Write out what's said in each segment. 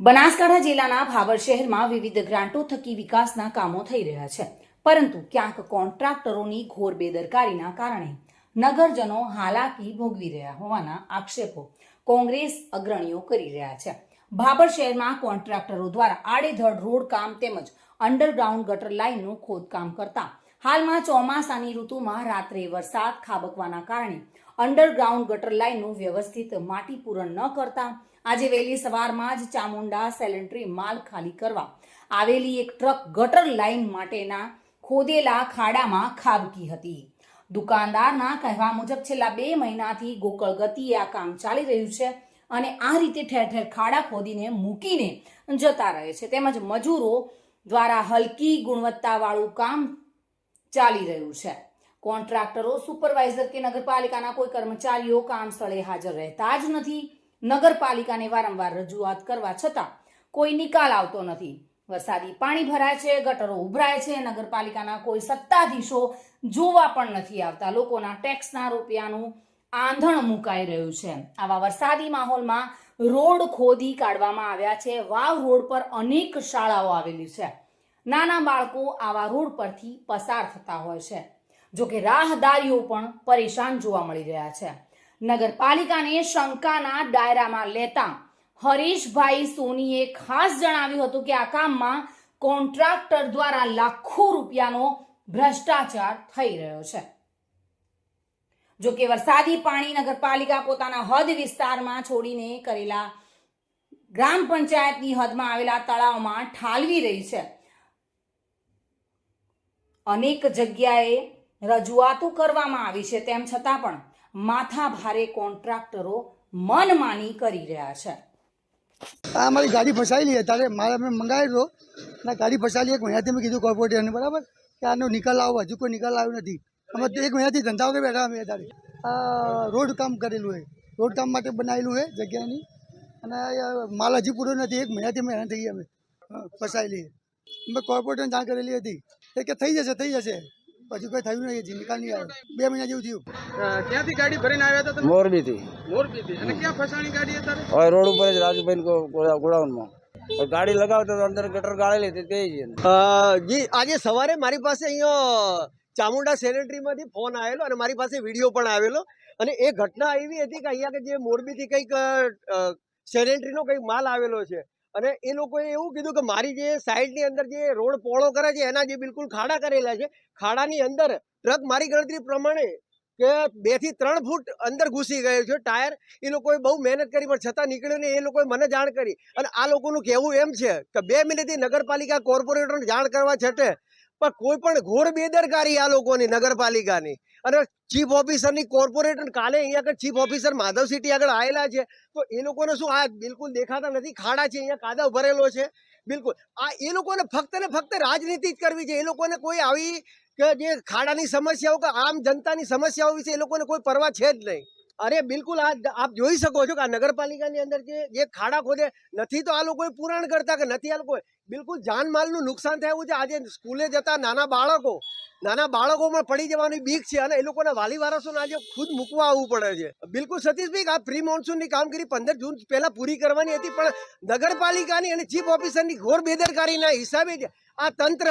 બનાસકાંઠા જિલ્લાના ભાવર શહેરમાં વિવિધ ગ્રાન્ટો થકી વિકાસના કામો થઈ રહ્યા છે. પરંતુ ક્યાંક કોન્ટ્રાક્ટરોની ઘોર બેદરકારીના કારણે નગરજનો હાલાકી ભોગવી રહ્યા હોવાના આક્ષેપો કોંગ્રેસ અગ્રણીઓ કરી રહ્યા છે. ભાભર શહેરમાં કોન્ટ્રાક્ટરો દ્વારા આડેધડ રોડ કામ તેમજ અંડરગ્રાઉન્ડ ગટર લાઇનનું ખોદકામ કરતા હાલમાં ચોમાસાની ઋતુમાં રાત્રે વરસાદ ખાબકવાના કારણે અંડરગ્રાઉન્ડ ગટર લાઇનનું વ્યવસ્થિત માટી પૂરણ ન કરતા આજે વહેલી સવારમાં જ ચામુંડા સેલેન્ટ્રી માલ ખાલી કરવા આવેલી એક ટ્રક ગટર લાઇન માટેના ખોદેલા ખાડામાં ખાબકી હતી. દુકાનદારના કહેવા મુજબ છેલ્લા બે મહિનાથી ગોકળ ગતિએ આ કામ ચાલી રહ્યું છે અને આ રીતે ઠેર ઠેર ખાડા ખોદીને મૂકીને જતા રહે છે. તેમજ મજૂરો દ્વારા હલકી ગુણવત્તાવાળું કામ ચાલી રહ્યું છે. કોન્ટ્રાક્ટરો, સુપરવાઇઝર કે નગરપાલિકાના કોઈ કર્મચારીઓ કામ સ્થળે હાજર રહેતા જ નથી. નગરપાલિકાને વારંવાર રજૂઆત કરવા છતાં કોઈ નિકાલ આવતો નથી. વરસાદી પાણી ભરાય છે, ગટરો ઉભરાય છે, નગરપાલિકાના કોઈ સત્તાધીશો જોવા પણ નથી આવતા. લોકોના ટેક્સના રૂપિયાનું આંધણ મુકાઈ રહ્યું છે. આવા વરસાદી માહોલમાં રોડ ખોદી કાઢવામાં આવ્યા છે. વાવ રોડ પર અનેક શાળાઓ આવેલી છે. નાના બાળકો આવા રોડ પરથી પસાર થતા હોય છે. જો કે રાહદારીઓ પણ પરેશાન જોવા મળી રહ્યા છે. નગરપાલિકાને શંકાના દાયરામાં લેતા હરીશભાઈ સોનીએ ખાસ જણાવ્યું હતું કે આ કામમાં કોન્ટ્રાક્ટર દ્વારા લાખો રૂપિયાનો ભ્રષ્ટાચાર થઈ રહ્યો છે. જો કે વરસાદી પાણી નગરપાલિકા પોતાના હદ વિસ્તારમાં છોડીને કરેલા ગ્રામ પંચાયતની હદમાં આવેલા તળાવમાં ઠાલવી રહી છે. અનેક જગ્યાએ રજૂઆતો કરવામાં આવી છે, તેમ છતાં પણ માથા ભારે કોન્ટ્રાક્ટરો મનમાની કરી રહ્યા છે. આ અમારી ગાડી ફસાયેલી તારે મારે અમે મંગાવેલો ના ગાડી ફસાયેલી એક મહિનાથી મેં કીધું કોર્પોરેટરને, બરાબર? કે આનો નિકાલ આવો, હજુ કોઈ નિકાલ આવ્યો નથી. અમે એક મહિનાથી ધંધા વગર બેઠા અમે તારે રોડ કામ કરેલું હોય રોડ કામ માટે બનાવેલું છે જગ્યાની. અને માલ હજી પૂરો નથી, એક મહિનાથી અમે હેરાન થઈ ગયા અમે. ફસાયેલી અમે કોર્પોરેટરને જાણ કરેલી હતી. એ કે થઈ જશે થઈ જશે. પછી કઈ થયું નહીં હજી નિકાલ નહીં આવ્યો બે મહિના જેવું થયું. ક્યાંથી ગાડી ભરીને આવ્યા હતા મોરબી થી મોરબી થી અને ક્યાં ફસાણી ગાડી હતા રોડ ઉપર જ રાજુભાઈ ગોડાઉનમાં. ગાડી લગાવતો તો અંદર ગટર ગાળેલી હતી તે જ જી આજે સવારે મારી પાસે અહીંયા ચામુંડા સેનેટરીમાંથી ફોન આવેલો અને મારી પાસે વીડિયો પણ આવેલો. અને એ ઘટના એવી હતી કે અહીંયા કે જે મોરબીથી કંઈક સેનેટરીનો કંઈક માલ આવેલો છે. અને એ લોકોએ એવું કીધું કે મારી જે સાઈડની અંદર જે રોડ પોળો કરે છે, એના જે બિલકુલ ખાડા કરેલા છે, ખાડાની અંદર ટ્રક મારી ગણતરી પ્રમાણે કે બેથી ત્રણ ફૂટ અંદર ઘૂસી ગયો છે ટાયર. એ લોકોએ બહુ મહેનત કરી, પણ છતાં નીકળ્યો ને એ લોકોએ મને જાણ કરી. અને આ લોકોનું કહેવું એમ છે કે બે મિનિટથી નગરપાલિકા કોર્પોરેટરને જાણ કરવા છટે પણ કોઈ પણ ઘોર બેદરકારી આ લોકોની નગરપાલિકાની. અને ચીફ ઓફિસરની કોર્પોરેટર કાલે અહીંયા આગળ ચીફ ઓફિસર માધવ સિટી આગળ આવેલા છે. તો એ લોકોને શું આ બિલકુલ દેખાતા નથી? ખાડા છે, અહીંયા કાદવ ભરેલો છે. બિલકુલ. આ એ લોકોને ફક્ત ને ફક્ત રાજનીતિ જ કરવી છે. એ લોકોને કોઈ આવી કે જે ખાડાની સમસ્યાઓ કે આમ જનતાની સમસ્યાઓ વિશે એ લોકોને કોઈ પરવા છે જ નહીં. અરે બિલકુલ, આ આપ જોઈ શકો છો કે આ નગરપાલિકાની અંદર જે જે ખાડા ખોદે, નથી તો આ લોકોએ પુરાણ કરતા કે નથી આ લોકોએ? બિલકુલ જાનમાલનું નુકસાન થયું છે. આજે સ્કૂલે જતા નાના બાળકો નાના બાળકોમાં પડી જવાની બીક છે અને એ લોકોના વાલી વારસોને આજે ખુદ મૂકવા આવવું પડે છે. બિલકુલ સતીશભાઈ આ પ્રી મોન્સૂનની કામગીરી પંદર જૂન પહેલા પૂરી કરવાની હતી પણ નગરપાલિકાની અને ચીફ ઓફિસરની ઘોર બેદરકારીના હિસાબે આ તંત્ર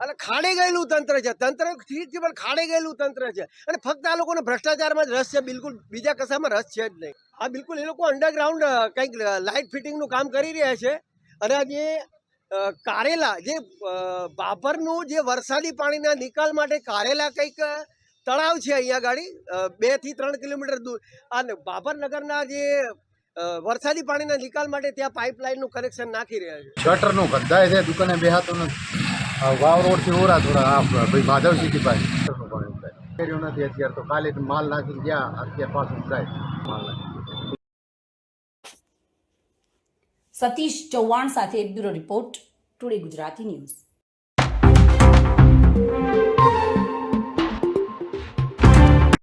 અને ખાડે ગયેલું તંત્ર છે. તંત્ર ઠીક પણ ખાડે ગયેલું તંત્ર છે. અને ફક્ત આ લોકોને ભ્રષ્ટાચારમાં જ રસ છે બિલકુલ બીજા કશામાં રસ છે જ નહીં. આ બિલકુલ એ લોકો અંડરગ્રાઉન્ડ કંઈક લાઇટ ફિટિંગનું કામ કરી રહ્યા છે. અને આ જે અ, કારેલા જે બાભરનું જે વરસાદી પાણીના નિકાલ માટે કારેલા કંઈક તળાવ છે અહીંયા ગાડી બેથી ત્રણ કિલોમીટર દૂર. અને બાબર નગરના જે વરસાદી પાણીના નિકાલ માટે ત્યાં પાઇપલાઇનનું કનેક્શન નાખી રહ્યા છે. ગટરનું ગદ્દાય છે, દુકાને બેહાતો આ વાવ રોડથી ઓરા થોડા ભાઈ માધવ સિટી પાસે ગટરનું પાણી નથી અત્યારે તો કાલે માલ નાખી ગયા, અત્યારે પાછું જાય માલ નાખી સતીશ ચૌહાણ સાથે bureau report today Gujarati news.